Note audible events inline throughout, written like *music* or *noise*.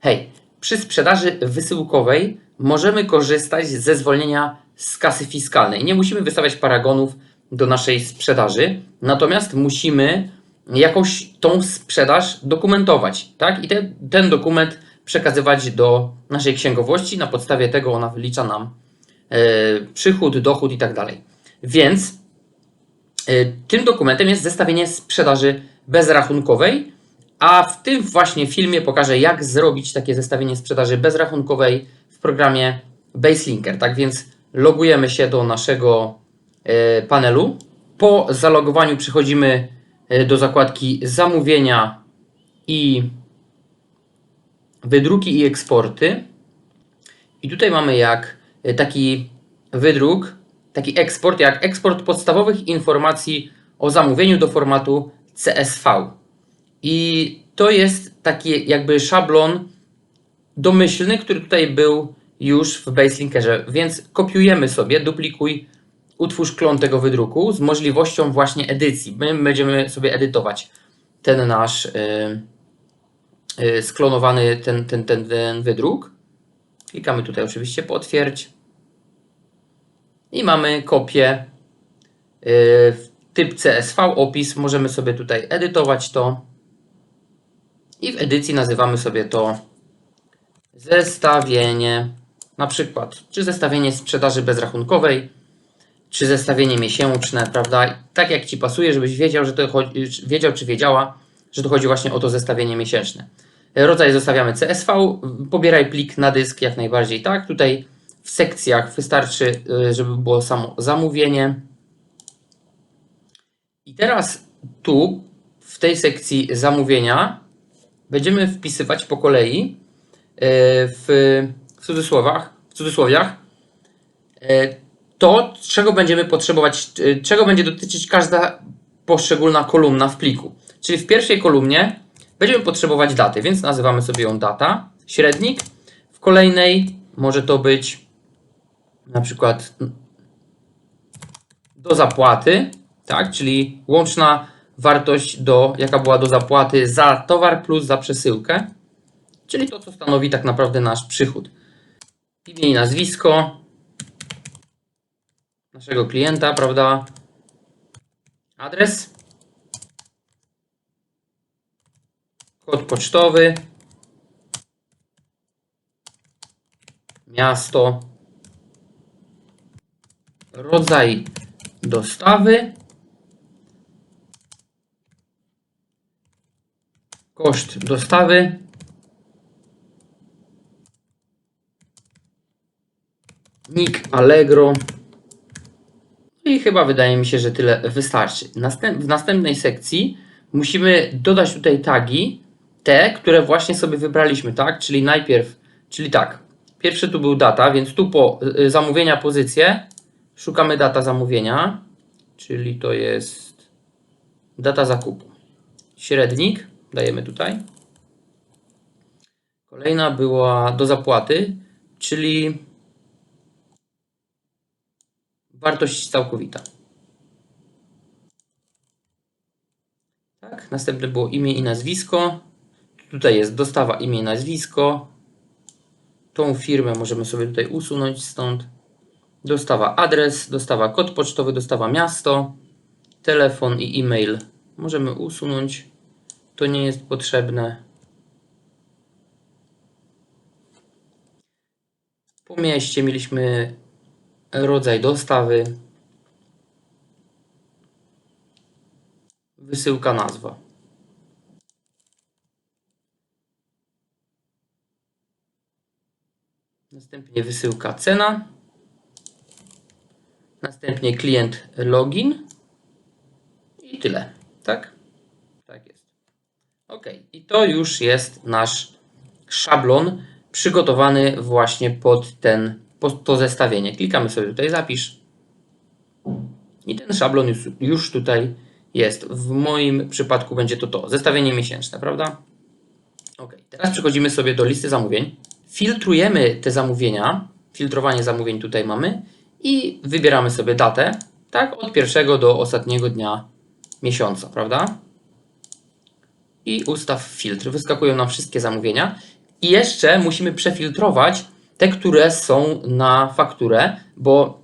Hej, przy sprzedaży wysyłkowej możemy korzystać ze zwolnienia z kasy fiskalnej. Nie musimy wystawiać paragonów do naszej sprzedaży, natomiast musimy jakąś tą sprzedaż dokumentować, tak? I te, ten dokument przekazywać do naszej księgowości. Na podstawie tego ona wylicza nam e, przychód, dochód i tak dalej. Więc e, tym dokumentem jest zestawienie sprzedaży bezrachunkowej, a w tym właśnie filmie pokażę, jak zrobić takie zestawienie sprzedaży bezrachunkowej w programie Baselinker. Tak więc logujemy się do naszego e, panelu. Po zalogowaniu przechodzimy e, do zakładki zamówienia i wydruki i eksporty. I tutaj mamy jak e, taki wydruk, taki eksport, jak eksport podstawowych informacji o zamówieniu do formatu CSV. I to jest taki jakby szablon domyślny, który tutaj był już w Baselinkerze, więc kopiujemy sobie, duplikuj, utwórz klon tego wydruku z możliwością właśnie edycji. My będziemy sobie edytować ten nasz yy, yy, sklonowany ten, ten, ten, ten wydruk. Klikamy tutaj oczywiście potwierdź i mamy kopię yy, typ CSV, opis. Możemy sobie tutaj edytować to i w edycji nazywamy sobie to zestawienie, na przykład, czy zestawienie sprzedaży bezrachunkowej, czy zestawienie miesięczne, prawda? Tak jak Ci pasuje, żebyś wiedział, że to wiedział czy wiedziała, że to chodzi właśnie o to zestawienie miesięczne. Rodzaj zostawiamy CSV, pobieraj plik na dysk jak najbardziej tak. Tutaj w sekcjach wystarczy, y, żeby było samo zamówienie. I teraz tu, w tej sekcji zamówienia, będziemy wpisywać po kolei e, w, w cudzysłowach, w cudzysłowiach e, to, czego będziemy potrzebować, e, czego będzie dotyczyć każda poszczególna kolumna w pliku. Czyli w pierwszej kolumnie będziemy potrzebować daty, więc nazywamy sobie ją data, średnik. W kolejnej może to być na przykład do zapłaty, tak, czyli łączna wartość, do, jaka była do zapłaty za towar plus za przesyłkę, czyli to, co stanowi tak naprawdę nasz przychód. Imię i nazwisko naszego klienta, prawda? Adres, kod pocztowy, miasto, rodzaj dostawy Koszt dostawy. Nick Allegro. I chyba wydaje mi się, że tyle wystarczy. Następ, w następnej sekcji musimy dodać tutaj tagi, te, które właśnie sobie wybraliśmy, tak? Czyli najpierw, czyli tak, pierwszy tu był data, więc tu po y, zamówienia pozycję szukamy data zamówienia, czyli to jest data zakupu. Średnik dajemy tutaj. Kolejna była do zapłaty, czyli wartość całkowita. Tak, następne było imię i nazwisko. Tutaj jest dostawa imię i nazwisko. Tą firmę możemy sobie tutaj usunąć stąd. Dostawa adres, dostawa kod pocztowy, dostawa miasto, telefon i e-mail możemy usunąć to nie jest potrzebne. Po mieście mieliśmy rodzaj dostawy, wysyłka nazwa. Następnie wysyłka cena. Następnie klient login. I tyle, tak? Ok, i to już jest nasz szablon przygotowany właśnie pod, ten, pod to zestawienie. Klikamy sobie tutaj zapisz. I ten szablon już, już tutaj jest. W moim przypadku będzie to to, zestawienie miesięczne, prawda? Ok, teraz przechodzimy sobie do listy zamówień. Filtrujemy te zamówienia, filtrowanie zamówień tutaj mamy i wybieramy sobie datę, tak, od pierwszego do ostatniego dnia miesiąca, prawda? I ustaw filtr. Wyskakują nam wszystkie zamówienia. I jeszcze musimy przefiltrować te, które są na fakturę, bo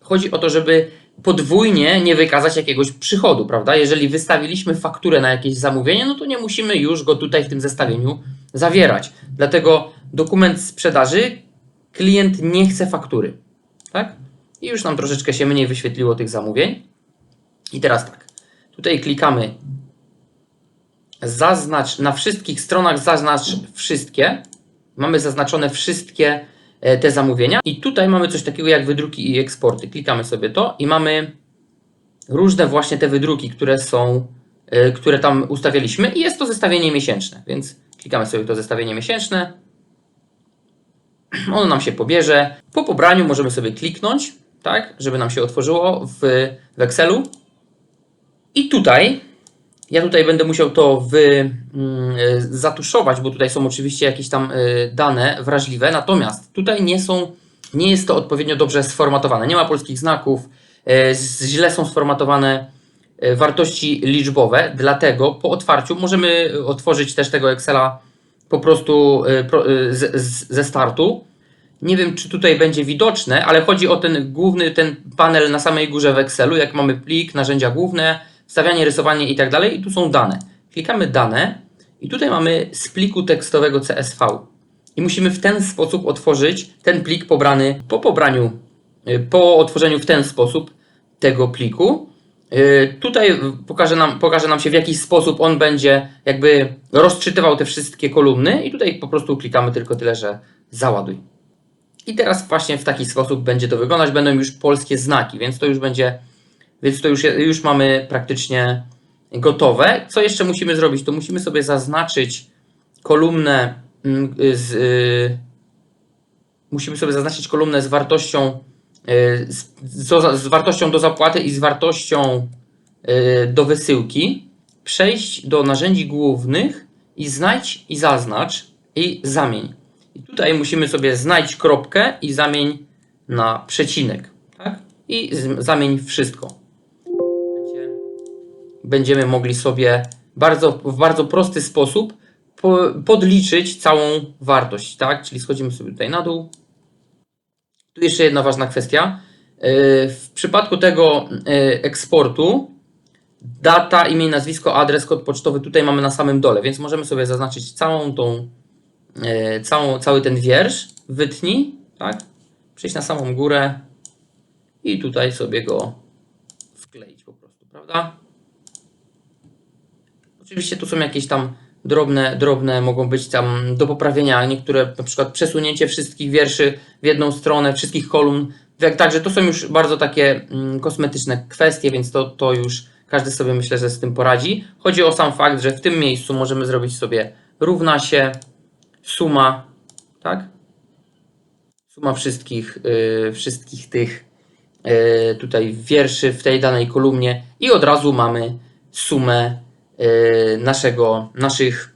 chodzi o to, żeby podwójnie nie wykazać jakiegoś przychodu, prawda? Jeżeli wystawiliśmy fakturę na jakieś zamówienie, no to nie musimy już go tutaj w tym zestawieniu zawierać. Dlatego dokument sprzedaży klient nie chce faktury, tak? I już nam troszeczkę się mniej wyświetliło tych zamówień. I teraz tak, tutaj klikamy zaznacz na wszystkich stronach, zaznacz wszystkie. Mamy zaznaczone wszystkie e, te zamówienia. I tutaj mamy coś takiego jak wydruki i eksporty. Klikamy sobie to i mamy różne właśnie te wydruki, które są, e, które tam ustawialiśmy i jest to zestawienie miesięczne, więc klikamy sobie to zestawienie miesięczne. *clears throat* Ono nam się pobierze. Po pobraniu możemy sobie kliknąć, tak, żeby nam się otworzyło w, w Excelu. I tutaj ja tutaj będę musiał to wy, mm, e, zatuszować, bo tutaj są oczywiście jakieś tam e, dane wrażliwe, natomiast tutaj nie są, nie jest to odpowiednio dobrze sformatowane. Nie ma polskich znaków, e, źle są sformatowane wartości liczbowe, dlatego po otwarciu możemy otworzyć też tego Excela po prostu ze startu. Nie wiem, czy tutaj będzie widoczne, ale chodzi o ten główny, ten panel na samej górze w Excelu, jak mamy plik, narzędzia główne, wstawianie, rysowanie i tak dalej, i tu są dane. Klikamy dane i tutaj mamy z pliku tekstowego CSV. I musimy w ten sposób otworzyć ten plik pobrany po pobraniu, y, po otworzeniu w ten sposób tego pliku. Y, Tutaj pokaże nam, pokaże nam się w jaki sposób on będzie jakby rozczytywał te wszystkie kolumny i tutaj po prostu klikamy tylko tyle, że załaduj. I teraz właśnie w taki sposób będzie to wyglądać. Będą już polskie znaki, więc to już będzie, więc to już, już mamy praktycznie gotowe. Co jeszcze musimy zrobić? To musimy sobie zaznaczyć kolumnę mm, z, y, musimy sobie zaznaczyć kolumnę z wartością y, z, z, wartością do zapłaty i z wartością y, do wysyłki. Przejść do narzędzi głównych i znajdź i zaznacz i zamień. I tutaj musimy sobie znajdź kropkę i zamień na przecinek. Tak? I zamień wszystko. Będzie- Będziemy mogli sobie bardzo, w bardzo prosty sposób po, podliczyć całą wartość. Tak? Czyli schodzimy sobie tutaj na dół. Tu jeszcze jedna ważna kwestia. Yy, W przypadku tego yy, eksportu data, imię, nazwisko, adres, kod pocztowy tutaj mamy na samym dole, więc możemy sobie zaznaczyć całą tą e, całą, cały ten wiersz, wytnij, tak? Przejść na samą górę i tutaj sobie go wkleić po prostu, prawda? Oczywiście tu są jakieś tam drobne, drobne mogą być tam do poprawienia, niektóre na przykład przesunięcie wszystkich wierszy w jedną stronę, wszystkich kolumn, Jak- także to są już bardzo takie mm, kosmetyczne kwestie, więc to, to już każdy sobie myślę, że z tym poradzi. Chodzi o sam fakt, że w tym miejscu możemy zrobić sobie równa się, suma, tak? Suma wszystkich, y, wszystkich tych y, tutaj wierszy w tej danej kolumnie i od razu mamy sumę naszego, naszych,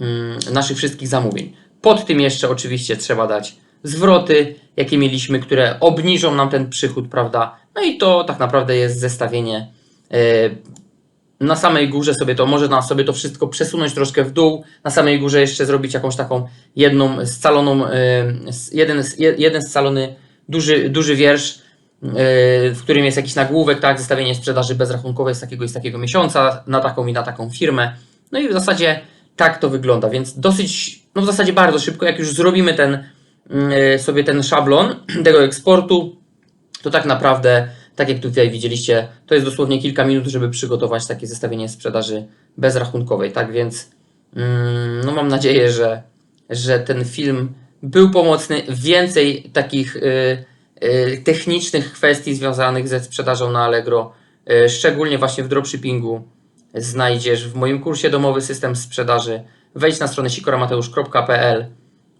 mm, naszych wszystkich zamówień. Pod tym jeszcze oczywiście trzeba dać zwroty, jakie mieliśmy, które obniżą nam ten przychód, prawda? No i to tak naprawdę jest zestawienie y, na samej górze sobie to, może na sobie to wszystko przesunąć troszkę w dół, na samej górze jeszcze zrobić jakąś taką jedną scaloną, y, jeden, jeden scalony duży, duży wiersz, y, w którym jest jakiś nagłówek, tak, zestawienie sprzedaży bezrachunkowej z takiego i z takiego miesiąca, na taką i na taką firmę. No i w zasadzie tak to wygląda, więc dosyć, no w zasadzie bardzo szybko, jak już zrobimy ten, y, sobie ten szablon *clears throat* tego eksportu, to tak naprawdę, tak jak tutaj widzieliście, to jest dosłownie kilka minut, żeby przygotować takie zestawienie sprzedaży bezrachunkowej. Tak więc, mm, no mam nadzieję, że, że ten film był pomocny. Więcej takich y, technicznych kwestii związanych ze sprzedażą na Allegro, y, szczególnie właśnie w dropshippingu, znajdziesz w moim kursie Domowy System Sprzedaży. Wejdź na stronę sikoramateusz.pl.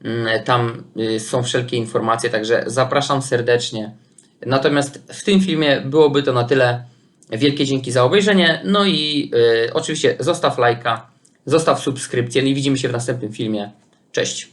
Mm, Tam y, są wszelkie informacje, także zapraszam serdecznie. Natomiast w tym filmie byłoby to na tyle. Wielkie dzięki za obejrzenie. No i y, oczywiście zostaw lajka, zostaw subskrypcję. No i widzimy się w następnym filmie. Cześć.